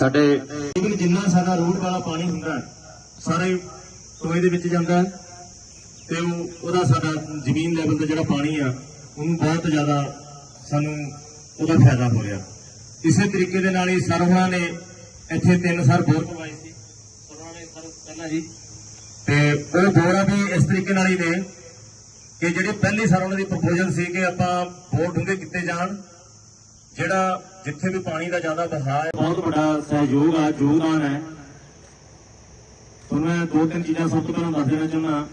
ਸਾਡੇ ਲੇਕਿਨ ਜਿੰਨਾ ਸਾਡਾ ਰੋਡ ਵਾਲਾ ਪਾਣੀ ਹੁੰਦਾ ਸਾਰੇ ਸਾਰਾ ਟੋਏ ਦੇ ਵਿੱਚ ਜਾਂਦਾ ਹੈ ਤੇ ਉਹ ਉਹਦਾ ਸਾਡਾ ਜ਼ਮੀਨ ਲੈਵਲ ਦਾ ਜਿਹੜਾ ਪਾਣੀ ਆ, ਉਹਨੂੰ ਬਹੁਤ ਜ਼ਿਆਦਾ ਸਾਨੂੰ ਉਹਦਾ ਫਾਇਦਾ ਹੋ ਰਿਹਾ। ਇਸੇ ਤਰੀਕੇ ਦੇ ਨਾਲ ਹੀ ਸਰ ਹੋਣਾ ਨੇ ਇੱਥੇ ਤਿੰਨ ਸਰ ਬੋਰ ਪਵਾਏ ਸੀ। ਸਰਵਣਾ ਨੇ ਸਰ ਪਹਿਲਾਂ ਜੀ। ਤੇ ਉਹ ਬੋਰਾਂ ਵੀ ਇਸ ਤਰੀਕੇ ਨਾਲ ਹੀ ਨੇ ਕਿ ਜਿਹੜੀ ਪਹਿਲੀ ਸਰ ਉਹਨਾਂ ਦੀ ਪ੍ਰਪੋਜ਼ਲ ਸੀ ਕਿ ਆਪਾਂ ਬੋਰ ਡੂੰਘੇ ਕੀਤੇ ਜਾਣ ਜਿਹੜਾ ਜਿੱਥੇ ਵੀ ਪਾਣੀ ਦਾ ਜ਼ਿਆਦਾ ਵਹਾਅ ਹੈ, ਬਹੁਤ ਵੱਡਾ ਸਹਿਯੋਗ ਆ, ਯੋਗਦਾਨ ਹੈ। ਤੁਹਾਨੂੰ ਮੈਂ ਦੋ ਤਿੰਨ ਚੀਜ਼ਾਂ ਸਭ ਤੋਂ ਪਹਿਲਾਂ ਦੱਸ ਦੇਣਾ ਚਾਹੁੰਦਾ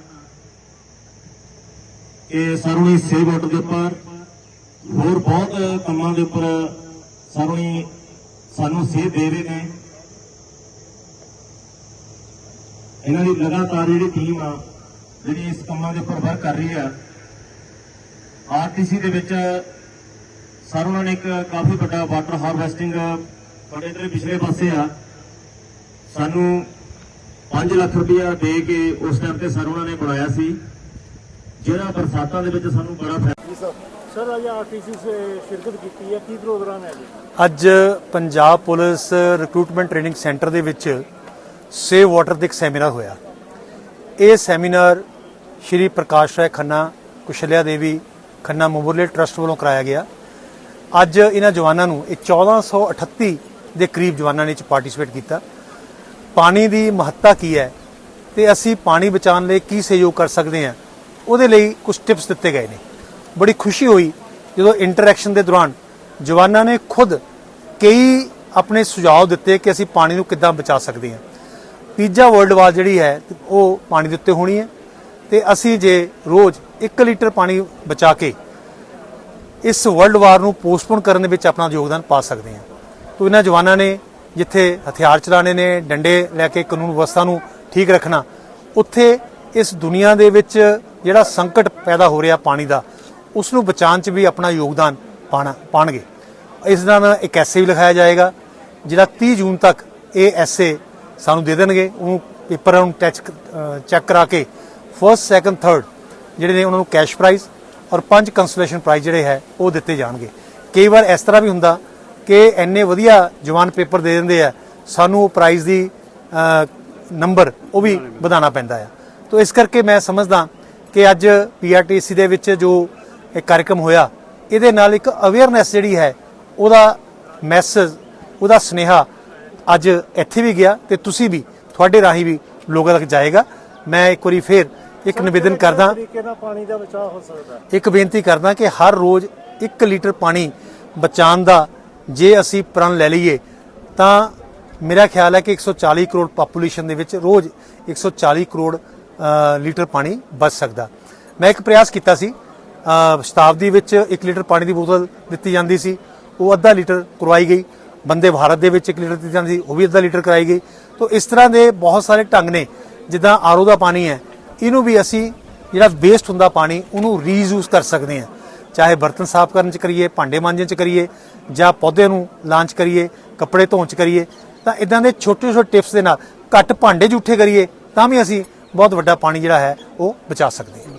ਕਿ ਸਰਵਣੀ ਸੇ ਵਾਟਰ ਦੇ ਉੱਪਰ, ਹੋਰ ਬਹੁਤ ਕੰਮਾਂ ਦੇ ਉੱਪਰ ਸਰਵਣੀ ਸਾਨੂੰ ਸੇਧ ਦੇ ਰਹੇ ਨੇ। ਇਹਨਾਂ ਦੀ ਲਗਾਤਾਰ ਜਿਹੜੀ ਟੀਮ ਆ, ਜਿਹੜੀ ਇਸ ਕੰਮਾਂ ਦੇ ਉੱਪਰ ਵਰਕ ਕਰ ਰਹੀ ਆ, ਆਰਟੀਸੀ ਦੇ ਵਿੱਚ ਸਰ ਉਹਨਾਂ ਨੇ ਇੱਕ ਕਾਫੀ ਵੱਡਾ ਵਾਟਰ ਹਾਰਵੈਸਟਿੰਗ ਤੁਹਾਡੇ ਇਧਰ ਪਿਛਲੇ ਪਾਸੇ ਆ। ਸਾਨੂੰ 5 ਲੱਖ ਰੁਪਇਆ ਦੇ ਕੇ ਉਸ ਟਾਈਮ ਤੇ ਸਰ ਉਹਨਾਂ ਨੇ ਬਣਾਇਆ ਸੀ। ਜਿਹੜਾ ਬਰਸਾਤਾਂ ਦੇ ਵਿੱਚ ਸਾਨੂੰ ਬੜਾ ਫਾਇਦਾ ਸਰ। ਅੱਜ ਆਰਟੀਸੀ ਸੇ ਸ਼ਿਰਕਤ ਕੀਤੀ ਹੈ। ਕੀ ਪ੍ਰੋਗਰਾਮ ਹੈ ਜੀ? ਅੱਜ Punjab police recruitment training centre ਦੇ ਵਿੱਚ ਸੇਵ ਵਾਟਰ ਦੇ ਇੱਕ ਸੈਮੀਨਾਰ ਹੋਇਆ। ਇਹ seminar Shri Prakash Rai Khanna Kaushalya Devi Khanna memorial trust ਵੱਲੋਂ ਕਰਾਇਆ ਗਿਆ। ਅੱਜ ਇਹਨਾਂ ਜਵਾਨਾਂ ਨੂੰ ਇਹ 1438 ਦੇ ਕਰੀਬ ਜਵਾਨਾਂ ਨੇ ਇਹ 'ਚ ਪਾਰਟਿਸਿਪੇਟ ਕੀਤਾ। ਪਾਣੀ ਦੀ ਮਹੱਤਤਾ ਕੀ ਹੈ ਤੇ ਅਸੀਂ ਪਾਣੀ ਬਚਾਉਣ ਲਈ ਕੀ ਸਹਿਯੋਗ ਕਰ ਸਕਦੇ ਹਾਂ, ਉਹਦੇ ਲਈ ਕੁਝ ਟਿਪਸ ਦਿੱਤੇ ਗਏ ਨੇ। ਬੜੀ ਖੁਸ਼ੀ ਹੋਈ ਜਦੋਂ ਇੰਟਰੈਕਸ਼ਨ ਦੇ ਦੌਰਾਨ ਜਵਾਨਾਂ ਨੇ ਖੁਦ ਕਈ ਆਪਣੇ ਸੁਝਾਅ ਦਿੱਤੇ ਕਿ ਅਸੀਂ ਪਾਣੀ ਨੂੰ ਕਿੱਦਾਂ ਬਚਾ ਸਕਦੇ ਹਾਂ। ਤੀਜਾ ਵਰਲਡ ਵਾਰ ਜਿਹੜੀ ਹੈ, ਉਹ ਪਾਣੀ ਦੇ ਉੱਤੇ ਹੋਣੀ ਹੈ ਤੇ ਅਸੀਂ ਜੇ ਰੋਜ਼ 1 ਲੀਟਰ ਪਾਣੀ ਬਚਾ ਕੇ ਇਸ ਵਰਲਡ ਵਾਰ ਨੂੰ ਪੋਸਟਪੋਨ ਕਰਨ ਦੇ ਵਿੱਚ ਆਪਣਾ ਯੋਗਦਾਨ ਪਾ ਸਕਦੇ ਹਾਂ। ਤੋ ਇਹਨਾਂ ਜਵਾਨਾਂ ਨੇ ਜਿੱਥੇ ਹਥਿਆਰ ਚਲਾਣੇ ਨੇ, ਡੰਡੇ ਲੈ ਕੇ ਕਾਨੂੰਨ ਵਿਵਸਥਾ ਨੂੰ ਠੀਕ ਰੱਖਣਾ, ਉੱਥੇ ਇਸ ਦੁਨੀਆ ਦੇ ਵਿੱਚ ਜਿਹੜਾ ਸੰਕਟ ਪੈਦਾ ਹੋ ਰਿਹਾ ਪਾਣੀ ਦਾ ਉਸ ਨੂੰ ਬਚਾਉਣ 'ਚ ਵੀ ਆਪਣਾ ਯੋਗਦਾਨ ਪਾਣਾ ਪਾਣਗੇ। ਇਸ ਨਾਲ ਇੱਕ ਐਸੇ ਵੀ ਲਿਖਾਇਆ ਜਾਏਗਾ, ਜਿਹੜਾ 30 ਜੂਨ ਤੱਕ ਇਹ ਐਸੇ ਸਾਨੂੰ ਦੇ ਦੇਣਗੇ, ਉਹਨੂੰ ਪੇਪਰਾਂ ਨੂੰ ਟੈਚ ਚੈੱਕ ਕਰਾ ਕੇ ਫਰਸਟ ਸੈਕੰਡ ਥਰਡ ਜਿਹੜੇ ਨੇ ਉਹਨਾਂ ਨੂੰ ਕੈਸ਼ ਪ੍ਰਾਈਜ਼ ਔਰ ਪੰਜ ਕੰਸੋਲੇਸ਼ਨ ਪ੍ਰਾਈਜ਼ ਜਿਹੜੇ ਹੈ, ਉਹ ਦਿੱਤੇ ਜਾਣਗੇ। ਕਈ ਵਾਰ ਇਸ ਤਰ੍ਹਾਂ ਵੀ ਹੁੰਦਾ ਕਿ ਇੰਨੇ ਵਧੀਆ ਜਵਾਨ ਪੇਪਰ ਦੇ ਦਿੰਦੇ ਆ, ਸਾਨੂੰ ਉਹ ਪ੍ਰਾਈਜ਼ ਦੀ ਨੰਬਰ ਉਹ ਵੀ ਵਧਾਉਣਾ ਪੈਂਦਾ ਆ। ਤੋਂ ਇਸ ਕਰਕੇ ਮੈਂ ਸਮਝਦਾ ਕਿ ਅੱਜ ਪੀਆਰਟੀਸੀ ਦੇ ਵਿੱਚ ਜੋ ਇਹ ਕਾਰਜਕ੍ਰਮ ਹੋਇਆ, ਇਹਦੇ ਨਾਲ ਇੱਕ ਅਵੇਅਰਨੈਸ ਜਿਹੜੀ ਹੈ, ਉਹਦਾ ਮੈਸੇਜ ਉਹਦਾ ਸੁਨੇਹਾ ਅੱਜ ਇੱਥੇ ਵੀ ਗਿਆ ਤੇ ਤੁਸੀਂ ਵੀ, ਤੁਹਾਡੇ ਰਾਹੀਂ ਵੀ ਲੋਕਾਂ ਤੱਕ ਜਾਏਗਾ। ਮੈਂ ਇੱਕ ਵਾਰੀ ਫੇਰ ਇੱਕ ਨਿਵੇਦਨ ਕਰਦਾ ਤਰੀਕੇ ਨਾਲ ਪਾਣੀ ਦਾ ਬਚਾਅ ਹੋ ਸਕਦਾ ਇੱਕ ਬੇਨਤੀ ਕਰਦਾ ਕਿ ਹਰ ਰੋਜ਼ 1 ਲੀਟਰ ਪਾਣੀ ਬਚਾਉਣ ਦਾ ਜੇ ਅਸੀਂ ਪ੍ਰਣ ਲੈ ਲਈਏ ਤਾਂ ਮੇਰਾ ਖਿਆਲ ਹੈ ਕਿ 140 ਕਰੋੜ ਪਾਪੂਲੇਸ਼ਨ ਦੇ ਵਿੱਚ ਰੋਜ਼ 140 ਕਰੋੜ ਲੀਟਰ ਪਾਣੀ ਬਚ ਸਕਦਾ। ਮੈਂ ਇੱਕ ਪ੍ਰਯਾਸ ਕੀਤਾ ਸੀ ਸ਼ਤਾਬਦੀ ਵਿੱਚ 1 ਲੀਟਰ ਪਾਣੀ ਦੀ ਬੋਤਲ ਦਿੱਤੀ ਜਾਂਦੀ ਸੀ ਉਹ ਅੱਧਾ ਲੀਟਰ ਕਰਵਾਈ ਗਈ। ਬੰਦੇ ਭਾਰਤ ਦੇ ਵਿੱਚ 1 ਲੀਟਰ ਦਿੱਤੀ ਜਾਂਦੀ ਉਹ ਵੀ ਅੱਧਾ ਲੀਟਰ ਕਰਾਈ ਗਈ। ਤੋਂ ਇਸ ਤਰ੍ਹਾਂ ਦੇ ਬਹੁਤ ਸਾਰੇ ਢੰਗ ਨੇ ਜਿੱਦਾਂ ਆਰਓ ਦਾ ਪਾਣੀ ਹੈ ਇਹਨੂੰ ਵੀ ਅਸੀਂ ਜਿਹੜਾ ਵੇਸਟ ਹੁੰਦਾ ਪਾਣੀ, ਉਹਨੂੰ ਰੀਯੂਜ਼ ਕਰ ਸਕਦੇ ਹਾਂ। ਚਾਹੇ ਬਰਤਨ ਸਾਫ਼ ਕਰਨ ਚ ਕਰੀਏ, ਭਾਂਡੇ ਮਾਂਜਣ ਚ ਕਰੀਏ, ਜਾਂ ਪੌਦੇ ਨੂੰ ਲਾਂਚ ਕਰੀਏ, ਕੱਪੜੇ ਧੋਣ ਚ ਕਰੀਏ, ਤਾਂ ਇਦਾਂ ਦੇ ਛੋਟੇ ਛੋਟੇ ਟਿਪਸ ਦੇ ਨਾਲ ਘੱਟ ਭਾਂਡੇ ਜੂਠੇ ਕਰੀਏ, ਤਾਂ ਵੀ ਅਸੀਂ ਬਹੁਤ ਵੱਡਾ ਪਾਣੀ ਜਿਹੜਾ ਹੈ, ਉਹ ਬਚਾ ਸਕਦੇ ਹਾਂ।